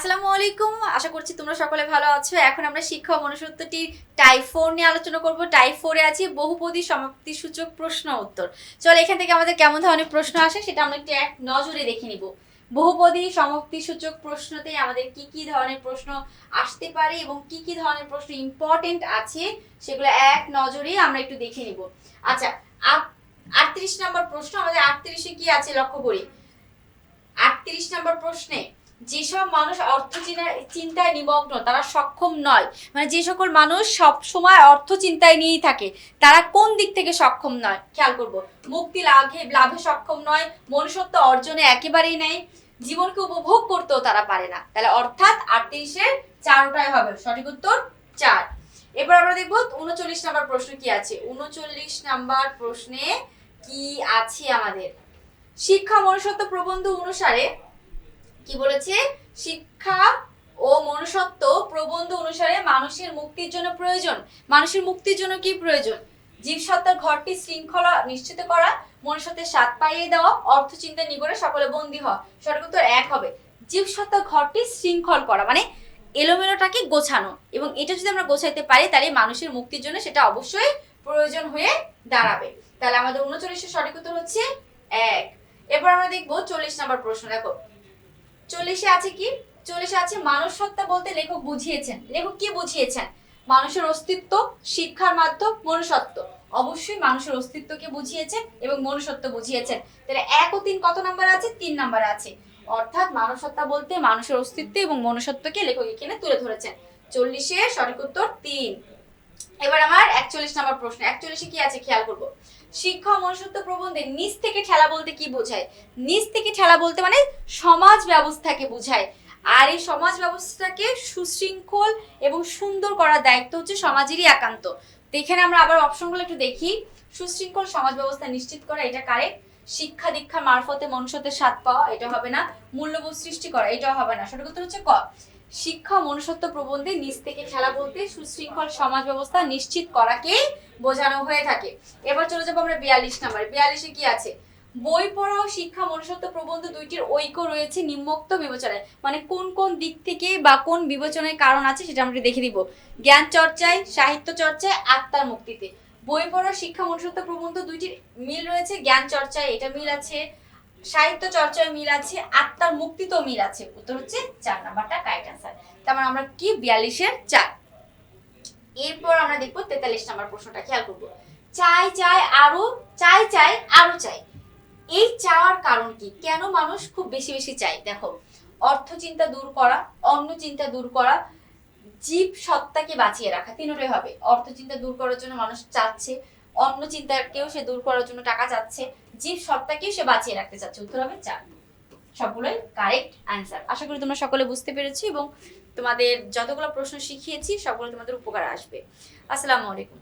আসসালামু আলাইকুম। আশা করছি তোমরা সকলে ভালো আছো। এখন আমরা শিক্ষা মনুষ্যত্বটি টাইপ ফোর নিয়ে আলোচনা করব। টাইপ ফোরে আছে বহুপদী সমাপ্তি সূচক প্রশ্ন উত্তর। চলো এখান থেকে আমাদের কেমন ধরনের প্রশ্ন আসে সেটা আমরা একটু এক নজরে দেখে নিব। বহুপদী সমাপ্তি সূচক প্রশ্নতে আমাদের কি কি ধরনের প্রশ্ন আসতে পারে এবং কি কি ধরনের প্রশ্ন ইম্পর্টেন্ট আছে সেগুলো এক নজরে আমরা একটু দেখে নিব। আচ্ছা আটত্রিশ নম্বর প্রশ্ন, আমাদের আটত্রিশে কি আছে লক্ষ্য করি? আটত্রিশ নম্বর প্রশ্নে যেসব মানুষ অর্থ চিন্তায় নিমগ্ন, তারা সক্ষম নয়। মানে যে সকল মানুষ সব সময় অর্থ চিন্তায় নিয়েই থাকে, তারা কোন দিক থেকে সক্ষম নয়? খেয়াল করব। মুক্তি লাভে লাভে সক্ষম নয়, মনুষ্যত্ব অর্জনে একেবারেই নেই, জীবনকে উপভোগ করতেও তারা পারে না। তাহলে অর্থাৎ আটত্রিশের চারটাই হবে। সঠিক উত্তর, চার। এবার আমরা দেখব উনচল্লিশ নাম্বার প্রশ্ন কি আছে? উনচল্লিশ নাম্বার প্রশ্নে কি আছে আমাদের? শিক্ষা মনুষ্যত্ব প্রবন্ধ অনুসারে কি বলেছে? শিক্ষা ও মনুষ্যত্ব প্রবন্ধ অনুসারে মানুষের মুক্তির জন্য প্রয়োজন। মানুষের মুক্তির জন্য কি প্রয়োজন? জীবসত্তার ঘরটি শৃঙ্খলা নিশ্চিত করা, মনুষ্যত্বের স্বাদ পাইয়ে দেওয়া, অর্থ চিন্তা নিগড়ে সকলে বন্দী হওয়া। সঠিক উত্তর এক হবে। জীবসত্তার ঘরটি শৃঙ্খল করা মানে এলোমেলোটাকে গোছানো। এবং এটা যদি আমরা গোছাইতে পারি, তাহলে মানুষের মুক্তির জন্য সেটা অবশ্যই প্রয়োজন হয়ে দাঁড়াবে। তাহলে আমাদের উনচল্লিশের সঠিক উত্তর হচ্ছে এক। এরপর আমরা দেখব চল্লিশ নাম্বার প্রশ্ন। দেখো চল্লিশে আছে কি? চল্লিশে আছে মানুষ সত্তা বলতে লেখক বুঝিয়েছেন। লেখক কি বুঝিয়েছেন? মানুষের অস্তিত্ব, শিক্ষার মাধ্যম, মনুষ্যত্ব। অবশ্যই মানুষের অস্তিত্বকে বুঝিয়েছেন এবং মনুষ্যত্ব বুঝিয়েছেন। তাহলে এক ও তিন কত নাম্বার আছে? তিন নাম্বার আছে। অর্থাৎ মানুষত্বা বলতে মানুষের অস্তিত্ব এবং মনুষ্যত্বকে লেখক এখানে তুলে ধরেছেন। চল্লিশে সঠিক উত্তর তিন। এবার আমার একচল্লিশ নাম্বার প্রশ্ন, একচল্লিশে কি আছে খেয়াল করব? শিক্ষা, মনুষ্যত্ব প্রবন্ধে নিচ থেকে ঠেলা বলতে কি বোঝায়? নিচ থেকে ঠেলা বলতে মানে সমাজ ব্যবস্থাকে বোঝায়। আর এই সমাজ ব্যবস্থাকে সুশৃঙ্খল এবং সুন্দর করার দায়িত্ব হচ্ছে সমাজেরই একান্ত। এখানে আমরা আবার অপশনগুলো একটু দেখি। সুশৃঙ্খল সমাজ ব্যবস্থা নিশ্চিত করা, এটা কারেক্ট? শিক্ষা দীক্ষার মারফতে মনুষ্যত্বের স্বাদ পাওয়া, এটা হবে না। মূল্যবোধ সৃষ্টি করা, এটাও হবে না। সঠিক উত্তর হচ্ছে ক। শিক্ষা মনুষ্যত্ব প্রবন্ধে নিচ থেকে খেলা বলতে সুশৃঙ্খল সমাজ ব্যবস্থা নিশ্চিত করাকেই বোঝানো হয়ে থাকে। এবার চলে যাব আমরা বিয়াল্লিশ নাম্বার। বিয়াল্লিশে কি আছে? বই পড়া ও শিক্ষা মনুষ্যত্ব প্রবন্ধ দুইটির ঐক্য রয়েছে নিম্নোক্ত বিবেচনায়। মানে কোন কোন দিক থেকে বা কোন বিবেচনায় কারণ আছে সেটা আমরা দেখে দিব। জ্ঞান চর্চায়, সাহিত্য চর্চায়, আত্মার মুক্তিতে। বই পড়া শিক্ষা মনুষ্যত্ব প্রবন্ধ দুইটির মিল রয়েছে। জ্ঞান চর্চায় এটা মিল আছে। সাহিত্য চর্চায় মিল আছে, আত্মার মুক্তিতেও মিল আছে। উত্তর হচ্ছে চার নাম্বারটা কারেক্ট অ্যান্সার তার মানে আমরা কি বিয়াল্লিশের চার? এরপর আমরা দেখব তেতাল্লিশ নাম্বার প্রশ্নটা, খেয়াল করব। চাই চাই, আরও, চাই চাই, আরও চাই। এই চাওয়ার কারণ কি? কেন মানুষ খুব বেশি বেশি চাই দেখো, অর্থ চিন্তা দূর করা, অন্য চিন্তা দূর করা, জীব সত্তাকে বাঁচিয়ে রাখা, তিনটাই হবে। অর্থ চিন্তা দূর করার জন্য মানুষ চাচ্ছে অন্য চিন্তাকেও সে দূর করার জন্য টাকা চাচ্ছে জীব সত্তাকেও সে বাঁচিয়ে রাখতে চাচ্ছে। উত্তর হবে চার। সবগুলোই কারেক্ট অ্যান্সার আশা করি তোমরা সকলে বুঝতে পেরেছি এবং তোমাদের যতগুলো প্রশ্ন শিখিয়েছি, সবগুলো তোমাদের উপকার আসবে। আসসালামু আলাইকুম।